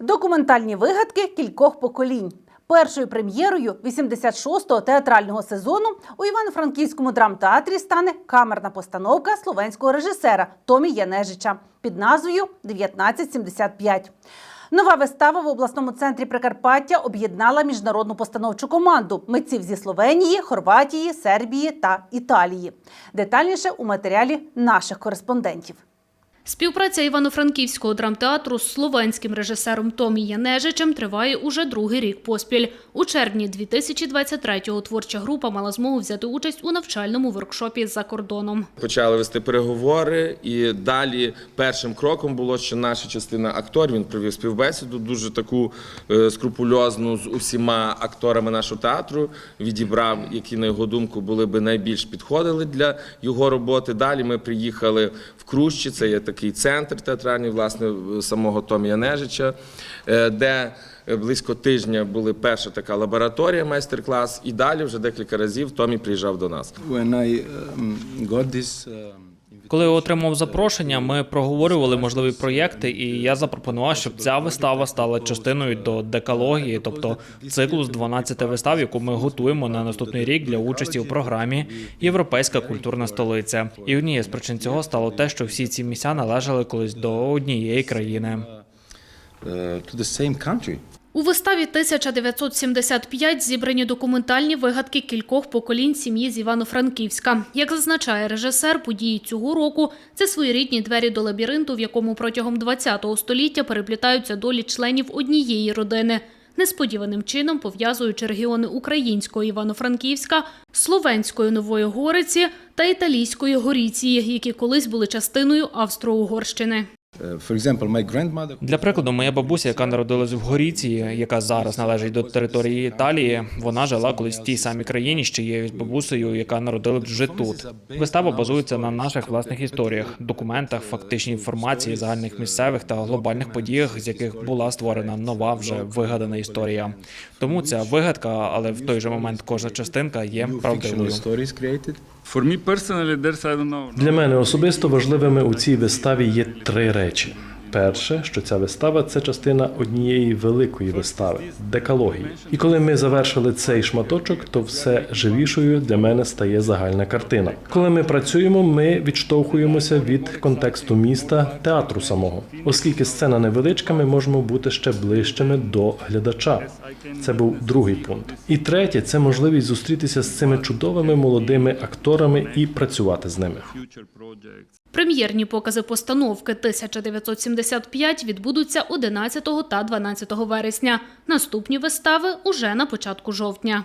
Документальні вигадки кількох поколінь. Першою прем'єрою 86-го театрального сезону у Івано-Франківському драмтеатрі стане камерна постановка словенського режисера Томі Янежича під назвою «1975». Нова вистава в обласному центрі Прикарпаття об'єднала міжнародну постановчу команду митців зі Словенії, Хорватії, Сербії та Італії. Детальніше у матеріалі наших кореспондентів. Співпраця Івано-Франківського драмтеатру з словенським режисером Томі Янежичем триває уже другий рік поспіль. У червні 2023-го творча група мала змогу взяти участь у навчальному воркшопі за кордоном. Почали вести переговори, і далі першим кроком було, що наша частина актор він провів співбесіду, дуже таку е, скрупульозну з усіма акторами нашого театру. Відібрав, які на його думку були би найбільш підходили для його роботи. Далі ми приїхали в Крущі, це є такий центр театральний, власне, самого Томія Янежича, е, де близько тижня була перша така лабораторія, майстер-клас, і далі вже декілька разів Томі приїжджав до нас. When I um, got this um, Коли отримав запрошення, ми проговорювали можливі проєкти, і я запропонував, щоб ця вистава стала частиною до декалогії, тобто циклу з 12 вистав, яку ми готуємо на наступний рік для участі у програмі Європейська культурна столиця. І однією з причин цього стало те, що всі ці місця належали колись до однієї країни. uh, to the. У виставі 1975 зібрані документальні вигадки кількох поколінь сім'ї з Івано-Франківська. Як зазначає режисер, події цього року це своєрідні двері до лабіринту, в якому протягом ХХ століття переплітаються долі членів однієї родини. Несподіваним чином пов'язуючи регіони українського Івано-Франківська, словенської Нової Гориці та італійської Горіції, які колись були частиною Австро-Угорщини. For example, my grandmother. Для прикладу, моя бабуся, яка народилась в Горіції, яка зараз належить до території Італії, вона жила колись в тій самій країні з чиєюсь бабусею, яка народилась вже тут. Вистава базується на наших власних історіях, документах, фактичній інформації, загальних місцевих та глобальних подіях, з яких була створена нова вже вигадана історія. Тому ця вигадка, але в той же момент кожна частинка є правдивою. Для мене особисто важливими у цій виставі є три речі. Перше, що ця вистава це частина однієї великої вистави декалогії. І коли ми завершили цей шматочок, то все живішою для мене стає загальна картина. Коли ми працюємо, ми відштовхуємося від контексту міста, театру самого. Оскільки сцена невеличка, ми можемо бути ще ближчими до глядача. Це був другий пункт. І третє це можливість зустрітися з цими чудовими молодими акторами і працювати з ними. Прем'єрні покази постановки 1975 відбудуться 11 та 12 вересня. Наступні вистави уже на початку жовтня.